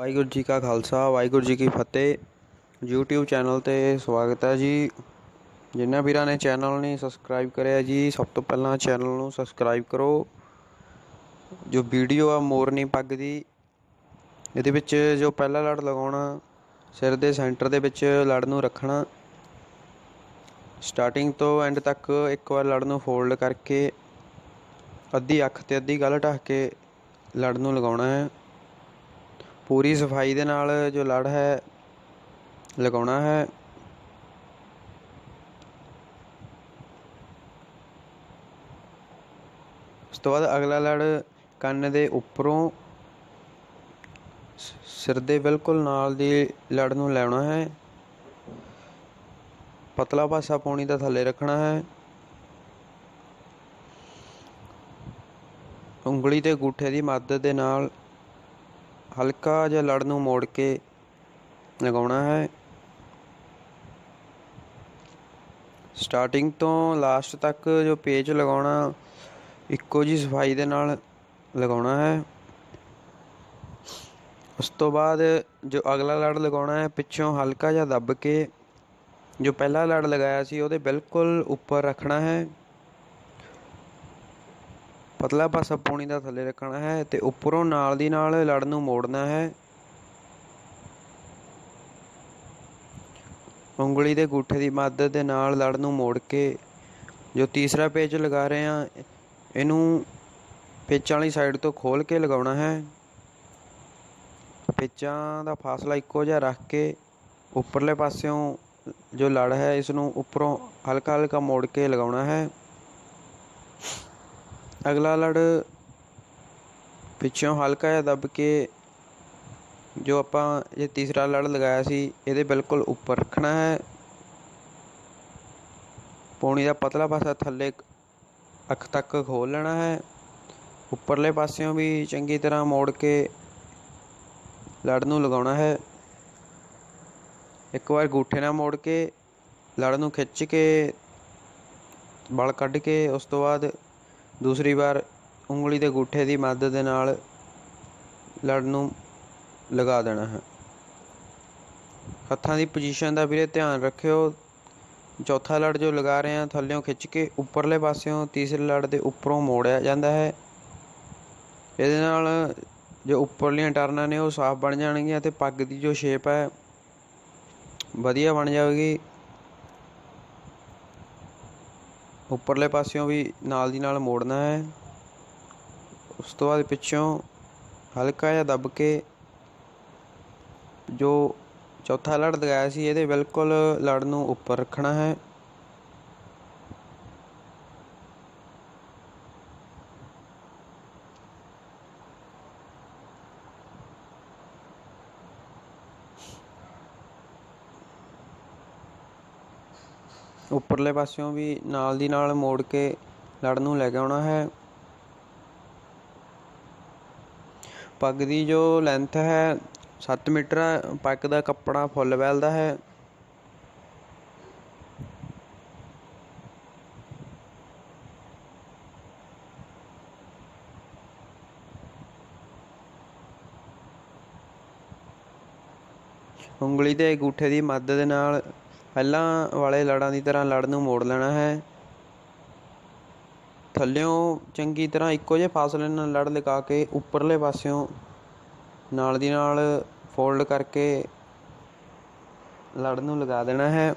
ਵਾਹਿਗੁਰੂ ਜੀ ਕਾ ਖਾਲਸਾ, ਵਾਹਿਗੁਰੂ ਜੀ ਕੀ ਫਤਿਹ। YouTube channel ਤੇ ਸਵਾਗਤ ਹੈ ਜੀ। ਜਿਨ੍ਹਾਂ ਵੀਰਾਂ ਨੇ ਚੈਨਲ ਨਹੀਂ ਸਬਸਕ੍ਰਾਈਬ ਕਰਿਆ ਜੀ, ਸਭ ਤੋਂ ਪਹਿਲਾਂ ਚੈਨਲ ਨੂੰ ਸਬਸਕ੍ਰਾਈਬ ਕਰੋ। ਜੋ ਵੀਡੀਓ ਆ ਮੋਰਨੀ ਪੱਗ ਦੀ ਇਹਦੇ ਵਿੱਚ ਜੋ ਪਹਿਲਾ ਲੜ ਲਗਾਉਣਾ, ਸਿਰ ਦੇ ਸੈਂਟਰ ਦੇ ਵਿੱਚ ਲੜ ਨੂੰ ਰੱਖਣਾ। ਸਟਾਰਟਿੰਗ ਤੋਂ ਐਂਡ ਤੱਕ ਇੱਕ ਵਾਰ ਲੜ ਨੂੰ ਫੋਲਡ ਕਰਕੇ ਅੱਧੀ ਅੱਖ ਤੇ ਅੱਧੀ ਗੱਲ ਢੱਕ ਕੇ ਲੜ ਨੂੰ ਲਗਾਉਣਾ ਹੈ। ਪੂਰੀ ਸਫ਼ਾਈ ਦੇ ਨਾਲ ਜੋ ਲੜ ਹੈ, ਲਗਾਉਣਾ ਹੈ। ਉਸ ਤੋਂ ਬਾਅਦ ਅਗਲਾ ਲੜ ਕੰਨ ਦੇ ਉੱਪਰੋਂ ਸਿਰ ਦੇ ਬਿਲਕੁਲ ਨਾਲ ਦੀ ਲੜ ਨੂੰ ਲੈਣਾ ਹੈ। ਪਤਲਾ ਪਾਸਾ ਪੌਣੀ ਦਾ ਥੱਲੇ ਰੱਖਣਾ ਹੈ। ਉਂਗਲੀ ਤੇ ਅੰਗੂਠੇ ਦੀ ਮਦਦ ਦੇ ਨਾਲ ਹਲਕਾ ਜਿਹਾ ਲੜ ਨੂੰ ਮੋੜ ਕੇ ਲਗਾਉਣਾ ਹੈ। ਸਟਾਰਟਿੰਗ ਤੋਂ ਲਾਸਟ ਤੱਕ ਜੋ ਪੇਚ ਲਗਾਉਣਾ, ਇੱਕੋ ਜੀ ਸਫ਼ਾਈ ਦੇ ਨਾਲ ਲਗਾਉਣਾ ਹੈ। ਉਸ ਤੋਂ ਬਾਅਦ ਜੋ ਅਗਲਾ ਲੜ ਲਗਾਉਣਾ ਹੈ, ਪਿੱਛੋਂ ਹਲਕਾ ਜਿਹਾ ਦੱਬ ਕੇ ਜੋ ਪਹਿਲਾ ਲੜ ਲਗਾਇਆ ਸੀ, ਉਹਦੇ ਬਿਲਕੁਲ ਉੱਪਰ ਰੱਖਣਾ ਹੈ। ਪਤਲਾ ਪਾਸਾ ਪੌਣੀ ਦਾ ਥੱਲੇ ਰੱਖਣਾ ਹੈ ਤੇ ਉੱਪਰੋਂ ਨਾਲ ਦੀ ਨਾਲ ਲੜ ਨੂੰ ਮੋੜਨਾ ਹੈ। ਉਂਗਲੀ ਦੇ ਗੂਠੇ ਦੀ ਮਦਦ ਦੇ ਨਾਲ ਲੜ ਨੂੰ ਮੋੜ ਕੇ ਜੋ ਤੀਸਰਾ ਪੇਚ ਲਗਾ ਰਹੇ ਹਾਂ, ਇਹਨੂੰ ਪੇਚਾਂ ਵਾਲੀ ਸਾਈਡ ਤੋਂ ਖੋਲ ਕੇ ਲਗਾਉਣਾ ਹੈ। ਪੇਚਾਂ ਦਾ ਫਾਸਲਾ ਇੱਕੋ ਜਿਹਾ ਰੱਖ ਕੇ ਉੱਪਰਲੇ ਪਾਸਿਓਂ ਜੋ ਲੜ ਹੈ ਇਸ ਨੂੰ ਉੱਪਰੋਂ ਹਲਕਾ ਹਲਕਾ ਮੋੜ ਕੇ ਲਗਾਉਣਾ ਹੈ। ਅਗਲਾ ਲੜ ਪਿੱਛੋਂ ਹਲਕਾ ਜਿਹਾ ਦੱਬ ਕੇ ਜੋ ਆਪਾਂ ਇਹ ਤੀਸਰਾ ਲੜ ਲਗਾਇਆ ਸੀ, ਇਹਦੇ ਬਿਲਕੁਲ ਉੱਪਰ ਰੱਖਣਾ ਹੈ। ਪੌਣੀ ਦਾ ਪਤਲਾ ਪਾਸਾ ਥੱਲੇ ਅੱਖ ਤੱਕ ਖੋਲ ਲੈਣਾ ਹੈ। ਉੱਪਰਲੇ ਪਾਸਿਓਂ ਵੀ ਚੰਗੀ ਤਰ੍ਹਾਂ ਮੋੜ ਕੇ ਲੜ ਨੂੰ ਲਗਾਉਣਾ ਹੈ। ਇੱਕ ਵਾਰ ਗੂਠੇ ਨਾਲ ਮੋੜ ਕੇ ਲੜ ਨੂੰ ਖਿੱਚ ਕੇ, ਬਲ ਕੱਢ ਕੇ ਉਸ ਤੋਂ ਬਾਅਦ ਦੂਸਰੀ ਵਾਰ ਉਂਗਲੀ ਦੇ ਅੰਗੂਠੇ ਦੀ ਮਦਦ ਦੇ ਨਾਲ ਲੜ ਨੂੰ ਲਗਾ ਦੇਣਾ ਹੈ। ਹੱਥਾਂ ਦੀ ਪੋਜੀਸ਼ਨ ਦਾ ਵੀਰੇ ਧਿਆਨ ਰੱਖਿਓ। ਚੌਥਾ ਲੜ ਜੋ ਲਗਾ ਰਹੇ ਹਾਂ, ਥੱਲਿਓਂ ਖਿੱਚ ਕੇ ਉੱਪਰਲੇ ਪਾਸਿਓਂ ਤੀਸਰੇ ਲੜ ਦੇ ਉੱਪਰੋਂ ਮੋੜਿਆ ਜਾਂਦਾ ਹੈ। ਇਹਦੇ ਨਾਲ ਜੋ ਉੱਪਰਲੀਆਂ ਟਰਨਾਂ ਨੇ ਉਹ ਸਾਫ਼ ਬਣ ਜਾਣਗੀਆਂ ਤੇ ਪੱਗ ਦੀ ਜੋ ਸ਼ੇਪ ਹੈ, ਵਧੀਆ ਬਣ ਜਾਵੇਗੀ। ਉੱਪਰਲੇ ਪਾਸਿਓਂ ਵੀ ਨਾਲ ਦੀ ਨਾਲ ਮੋੜਨਾ ਹੈ। ਉਸ ਤੋਂ ਬਾਅਦ ਪਿੱਛੋਂ ਹਲਕਾ ਜਿਹਾ ਦੱਬ ਕੇ ਜੋ ਚੌਥਾ ਲੜ ਲਗਾਇਆ ਸੀ, ਇਹਦੇ ਬਿਲਕੁਲ ਲੜ ਨੂੰ ਉੱਪਰ ਰੱਖਣਾ ਹੈ। ਉੱਪਰਲੇ ਪਾਸਿਓਂ ਵੀ ਨਾਲ ਦੀ ਨਾਲ ਮੋੜ ਕੇ ਲੜ ਨੂੰ ਲੈ ਕੇ ਆਉਣਾ ਹੈ। ਪੱਗ ਦੀ ਜੋ ਲੈਂਥ ਹੈ 7 ਮੀਟਰ ਪੱਗ ਦਾ ਕੱਪੜਾ ਫੁੱਲ ਵੈਲ ਦਾ ਹੈ। ਉਂਗਲੀ ਤੇ ਅੰਗੂਠੇ ਦੀ ਮਦਦ ਨਾਲ ਪਹਿਲਾਂ ਵਾਲੇ ਲੜਾਂ ਦੀ ਤਰ੍ਹਾਂ ਲੜ ਨੂੰ ਮੋੜ ਲੈਣਾ ਹੈ। ਥੱਲਿਓਂ ਚੰਗੀ ਤਰ੍ਹਾਂ ਇੱਕੋ ਜਿਹੇ ਫਾਸਲੇ ਨਾਲ ਲੜ ਲਗਾ ਕੇ ਉੱਪਰਲੇ ਪਾਸਿਓਂ ਨਾਲ ਦੀ ਨਾਲ ਫੋਲਡ ਕਰਕੇ ਲੜ ਨੂੰ ਲਗਾ ਦੇਣਾ ਹੈ।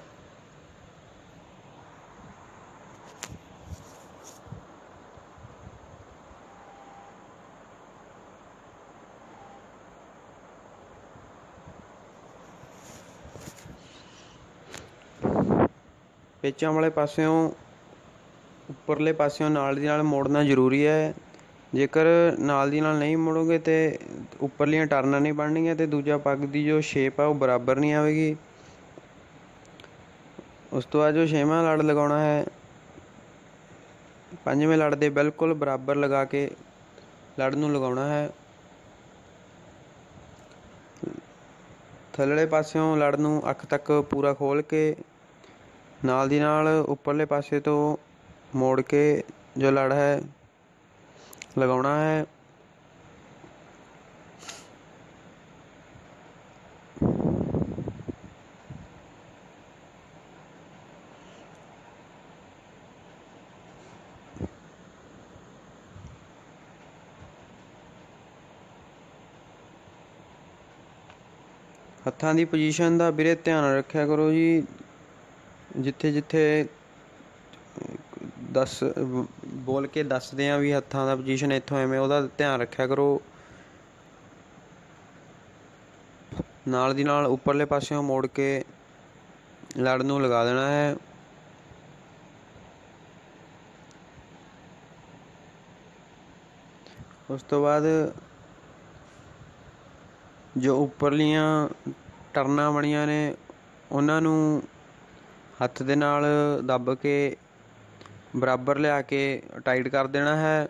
ਪੇਚਾਂ ਵਾਲੇ ਪਾਸਿਓਂ, ਉੱਪਰਲੇ ਪਾਸਿਓਂ ਨਾਲ ਦੀ ਨਾਲ ਮੋੜਨਾ ਜ਼ਰੂਰੀ ਹੈ। ਜੇਕਰ ਨਾਲ ਦੀ ਨਾਲ ਨਹੀਂ ਮੋੜੋਗੇ ਤੇ ਉੱਪਰਲੀਆਂ ਟਰਨਾਂ ਨਹੀਂ ਬਣਨਗੀਆਂ ਤੇ ਦੂਜਾ ਪੱਗ ਦੀ ਜੋ ਸ਼ੇਪ ਆ ਉਹ ਬਰਾਬਰ ਨਹੀਂ ਆਵੇਗੀ। ਉਸ ਤੋਂ ਬਾਅਦ ਜੋ ਛੇਵਾਂ ਲੜ ਲਗਾਉਣਾ ਹੈ, ਪੰਜਵੇਂ ਲੜ ਦੇ ਬਿਲਕੁਲ ਬਰਾਬਰ ਲਗਾ ਕੇ ਲੜ ਨੂੰ ਲਗਾਉਣਾ ਹੈ। ਥੱਲੜੇ ਪਾਸਿਓਂ ਲੜ ਨੂੰ ਅੱਖ ਤੱਕ ਪੂਰਾ ਖੋਲ ਕੇ ਨਾਲ ਦੀ ਨਾਲ ਉੱਪਰਲੇ ਪਾਸੇ ਤੋਂ ਮੋੜ ਕੇ ਜੋ ਲੜ ਹੈ, ਲਗਾਉਣਾ ਹੈ। ਹੱਥਾਂ ਦੀ ਪੋਜੀਸ਼ਨ ਦਾ ਵੀਰੇ ਧਿਆਨ ਰੱਖਿਆ ਕਰੋ ਜੀ। ਜਿੱਥੇ ਜਿੱਥੇ ਦੱਸ, ਬੋਲ ਕੇ ਦੱਸਦੇ ਆ ਵੀ ਹੱਥਾਂ ਦਾ ਪੋਜੀਸ਼ਨ ਇੱਥੋਂ ਐਵੇਂ ਉਹਦਾ ਧਿਆਨ ਰੱਖਿਆ ਕਰੋ। ਨਾਲ ਦੀ ਨਾਲ ਉੱਪਰਲੇ ਪਾਸਿਓਂ ਮੋੜ ਕੇ ਲੜ ਨੂੰ ਲਗਾ ਦੇਣਾ ਹੈ। ਉਸ ਤੋਂ ਬਾਅਦ ਜੋ ਉੱਪਰਲੀਆਂ ਟਰਨਾਂ ਬਣੀਆਂ ਨੇ, ਉਹਨਾਂ ਨੂੰ ਹੱਥ ਦੇ ਨਾਲ ਦੱਬ ਕੇ ਬਰਾਬਰ ਲਿਆ ਕੇ ਟਾਈਟ ਕਰ ਦੇਣਾ ਹੈ।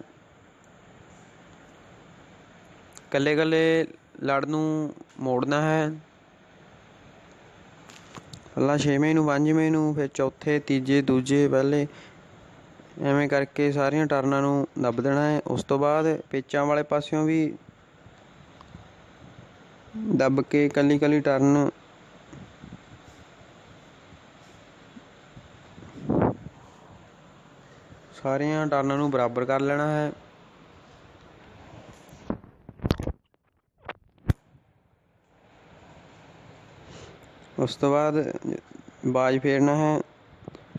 ਕੱਲੇ ਕੱਲੇ ਲੜ ਨੂੰ ਮੋੜਨਾ ਹੈ। ਪਹਿਲਾਂ ਛੇਵੇਂ ਨੂੰ, ਪੰਜਵੇਂ ਨੂੰ, ਫਿਰ ਚੌਥੇ, ਤੀਜੇ, ਦੂਜੇ, ਪਹਿਲੇ ਐਵੇਂ ਕਰਕੇ ਸਾਰੀਆਂ ਟਰਨਾਂ ਨੂੰ ਦੱਬ ਦੇਣਾ ਹੈ। ਉਸ ਤੋਂ ਬਾਅਦ ਪੇਚਾਂ ਵਾਲੇ ਪਾਸਿਓਂ ਵੀ ਦੱਬ ਕੇ ਕੱਲੀ ਕੱਲੀ ਟਰਨ ਸਾਰੀਆਂ ਟਰਨਾਂ ਨੂੰ ਬਰਾਬਰ ਕਰ ਲੈਣਾ ਹੈ। ਉਸ ਤੋਂ ਬਾਅਦ ਬਾਜ ਫੇਰਨਾ ਹੈ।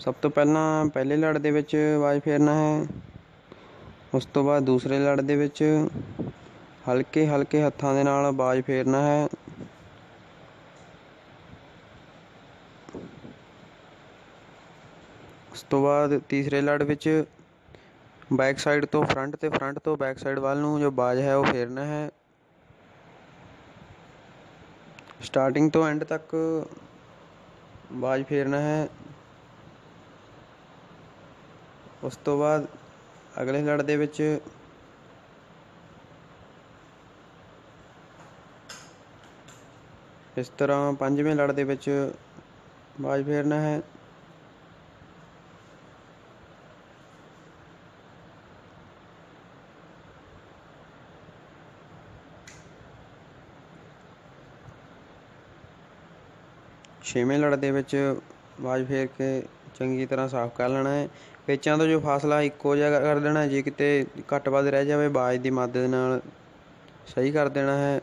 ਸਭ ਤੋਂ ਪਹਿਲਾਂ ਪਹਿਲੇ ਲੜ ਦੇ ਵਿੱਚ ਬਾਜ ਫੇਰਨਾ ਹੈ। ਉਸ ਤੋਂ ਬਾਅਦ ਦੂਸਰੇ ਲੜ ਦੇ ਵਿੱਚ ਹਲਕੇ ਹਲਕੇ ਹੱਥਾਂ ਦੇ ਨਾਲ ਬਾਜ ਫੇਰਨਾ ਹੈ। ਉਸ ਤੋਂ ਬਾਅਦ ਤੀਸਰੇ ਲੜ ਵਿੱਚ ਬੈਕ ਸਾਈਡ ਤੋਂ ਫਰੰਟ ਤੇ ਫਰੰਟ ਤੋਂ ਬੈਕ ਸਾਈਡ ਵੱਲ ਨੂੰ ਜੋ ਬਾਜ ਹੈ ਉਹ ਫੇਰਨਾ ਹੈ। ਸਟਾਰਟਿੰਗ ਤੋਂ ਐਂਡ ਤੱਕ ਬਾਜ ਫੇਰਨਾ ਹੈ। ਉਸ ਤੋਂ ਬਾਅਦ ਅਗਲੇ ਲੜ ਦੇ ਵਿੱਚ ਇਸ ਤਰ੍ਹਾਂ ਪੰਜਵੇਂ ਲੜ ਦੇ ਵਿੱਚ ਬਾਜ ਫੇਰਨਾ ਹੈ। ਛੇਵੇਂ ਲੜ ਦੇ ਵਿੱਚ ਬਾਜ ਫੇਰ ਕੇ ਚੰਗੀ ਤਰ੍ਹਾਂ ਸਾਫ਼ ਕਰ ਲੈਣਾ ਹੈ। ਪੇਚਾਂ ਤੋਂ ਜੋ ਫਾਸਲਾ ਇੱਕੋ ਜਿਹਾ ਕਰ ਦੇਣਾ ਜੇ ਕਿਤੇ ਘੱਟ ਵੱਧ ਰਹਿ ਜਾਵੇ, ਬਾਜ ਦੀ ਮਦਦ ਨਾਲ ਸਹੀ ਕਰ ਦੇਣਾ ਹੈ।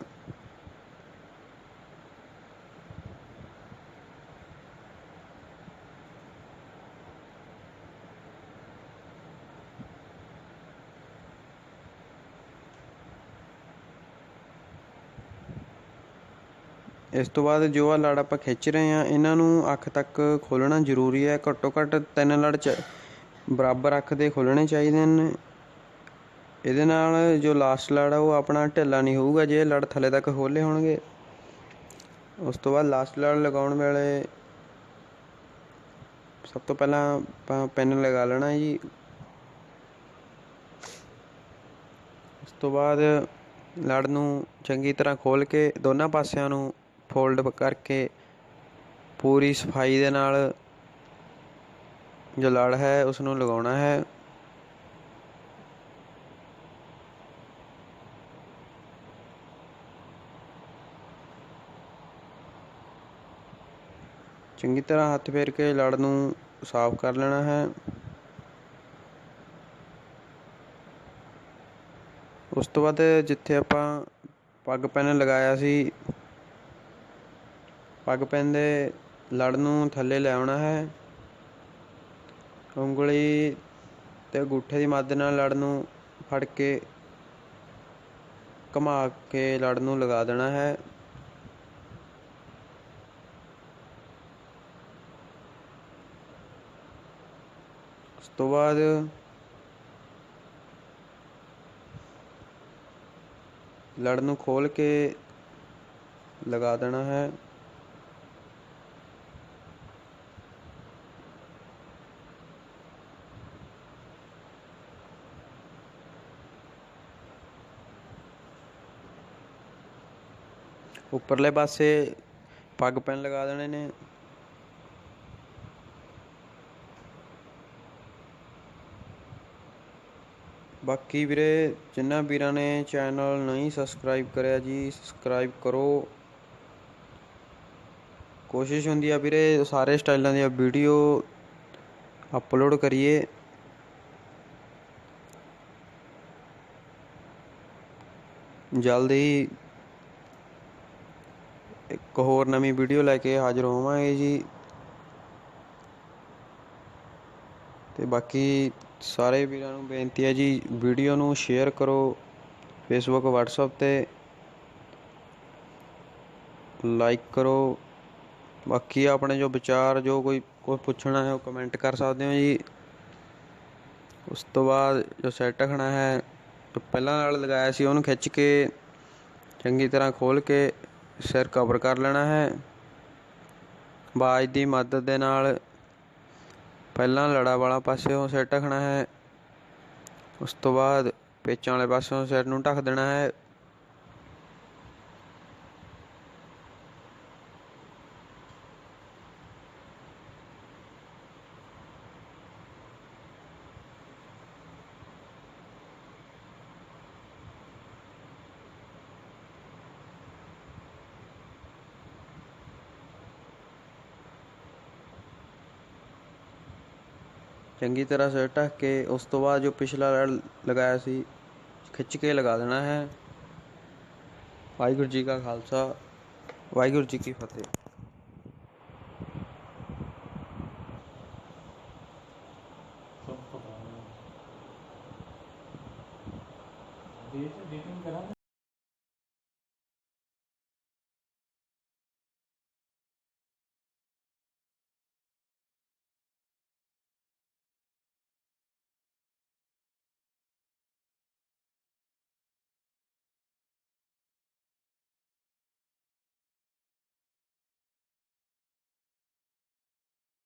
ਇਸ ਤੋਂ ਬਾਅਦ ਜੋ ਆ ਲੜ ਆਪਾਂ ਖਿੱਚ ਰਹੇ ਆ ਇਹਨਾਂ ਨੂੰ ਅੱਖ ਤੱਕ ਖੋਲਣਾ ਜ਼ਰੂਰੀ ਹੈ। ਘੱਟੋ ਘੱਟ ਤਿੰਨ ਲੜ ਚ ਬਰਾਬਰ ਅੱਖ ਦੇ ਖੋਲਣੇ ਚਾਹੀਦੇ ਨੇ ਇਹਦੇ ਨਾਲ ਜੋ ਲਾਸਟ ਲੜ ਆ, ਉਹ ਆਪਣਾ ਢਿੱਲਾ ਨਹੀਂ ਹੋਊਗਾ ਜੇ ਲੜ ਥੱਲੇ ਤੱਕ ਖੋਲੇ ਹੋਣਗੇ। ਉਸ ਤੋਂ ਬਾਅਦ ਲਾਸਟ ਲੜ ਲਗਾਉਣ ਵੇਲੇ ਸਭ ਤੋਂ ਪਹਿਲਾਂ ਆਪਾਂ ਪੈਨ ਲਗਾ ਲੈਣਾ ਜੀ। ਉਸ ਤੋਂ ਬਾਅਦ ਲੜ ਨੂੰ ਚੰਗੀ ਤਰ੍ਹਾਂ ਖੋਲ ਕੇ ਦੋਨਾਂ ਪਾਸਿਆਂ ਨੂੰ ਫੋਲਡ ਕਰਕੇ ਪੂਰੀ ਸਫ਼ਾਈ ਦੇ ਨਾਲ ਜੋ ਲੜ ਹੈ ਉਸ ਨੂੰ ਲਗਾਉਣਾ ਹੈ। ਚੰਗੀ ਤਰ੍ਹਾਂ ਹੱਥ ਫੇਰ ਕੇ ਲੜ ਨੂੰ ਸਾਫ਼ ਕਰ ਲੈਣਾ ਹੈ। ਉਸ ਤੋਂ ਬਾਅਦ ਜਿੱਥੇ ਆਪਾਂ ਪੱਗ ਪੈਨ ਲਗਾਇਆ ਸੀ ਪੱਗ ਪੈਂਦੇ, ਲੜ ਨੂੰ ਥੱਲੇ ਲੈ ਆਉਣਾ ਹੈ। ਉਂਗਲੀ ਤੇ ਅੰਗੂਠੇ ਦੀ ਮਦਦ ਨਾਲ ਲੜ ਨੂੰ ਫੜ ਕੇ, ਘੁਮਾ ਕੇ ਲੜ ਨੂੰ ਲਗਾ ਦੇਣਾ ਹੈ। ਉਸ ਤੋਂ ਬਾਅਦ ਲੜ ਨੂੰ ਖੋਲ ਕੇ ਲਗਾ ਦੇਣਾ ਹੈ। ਉੱਪਰਲੇ ਪਾਸੇ ਪੱਗ ਪੈਨ ਲਗਾ ਦੇਣੇ ਨੇ। ਬਾਕੀ ਵੀਰੇ ਜਿਨ੍ਹਾਂ ਵੀਰਾਂ ਨੇ ਚੈਨਲ ਨਹੀਂ ਸਬਸਕ੍ਰਾਈਬ ਕਰਿਆ ਜੀ ਸਬਸਕ੍ਰਾਈਬ ਕਰੋ। ਕੋਸ਼ਿਸ਼ ਹੁੰਦੀ ਆ ਵੀਰੇ, ਸਾਰੇ ਸਟਾਈਲਾਂ ਦੀਆਂ ਵੀਡੀਓ ਅਪਲੋਡ ਕਰੀਏ। ਜਲਦੀ ਇੱਕ ਹੋਰ ਨਵੀਂ ਵੀਡੀਓ ਲੈ ਕੇ ਹਾਜ਼ਰ ਹੋਵਾਂਗੇ ਜੀ। ਤੇ ਬਾਕੀ ਸਾਰੇ ਵੀਰਾਂ ਨੂੰ ਬੇਨਤੀ ਹੈ ਜੀ, ਵੀਡੀਓ ਨੂੰ ਸ਼ੇਅਰ ਕਰੋ ਫੇਸਬੁੱਕ WhatsApp ਤੇ। ਲਾਈਕ ਕਰੋ। ਬਾਕੀ ਆਪਣੇ ਜੋ ਵਿਚਾਰ, ਜੋ ਕੋਈ ਕੋਈ ਪੁੱਛਣਾ ਹੈ ਉਹ ਕਮੈਂਟ ਕਰ ਸਕਦੇ ਹੋ ਜੀ। ਉਸ ਤੋਂ ਬਾਅਦ ਜੋ ਸੈੱਟ ਰੱਖਣਾ ਹੈ ਜੋ ਪਹਿਲਾਂ ਨਾਲ ਲਗਾਇਆ ਸੀ, ਉਹਨੂੰ ਖਿੱਚ ਕੇ, ਚੰਗੀ ਤਰ੍ਹਾਂ ਖੋਲ ਕੇ ਸਿਰ ਕਵਰ ਕਰ ਲੈਣਾ ਹੈ। ਬਾਜ ਦੀ ਮਦਦ ਦੇ ਨਾਲ ਪਹਿਲਾਂ ਲੜਾ ਵਾਲਾ ਪਾਸਿਓਂ ਸਿਰ ਢੱਕਣਾ ਹੈ। ਉਸ ਤੋਂ ਬਾਅਦ ਪੇਚਾਂ ਵਾਲੇ ਪਾਸਿਓਂ ਸਿਰ ਨੂੰ ਢੱਕ ਦੇਣਾ ਹੈ। ਚੰਗੀ ਤਰ੍ਹਾਂ ਸਿਰ ਢੱਕ ਕੇ ਉਸ ਤੋਂ ਬਾਅਦ ਜੋ ਪਿਛਲਾ ਲੜ ਲਗਾਇਆ ਸੀ, ਖਿੱਚ ਕੇ ਲਗਾ ਦੇਣਾ ਹੈ। ਵਾਹਿਗੁਰੂ ਜੀ ਕਾ ਖਾਲਸਾ, ਵਾਹਿਗੁਰੂ ਜੀ ਕੀ ਫਤਿਹ।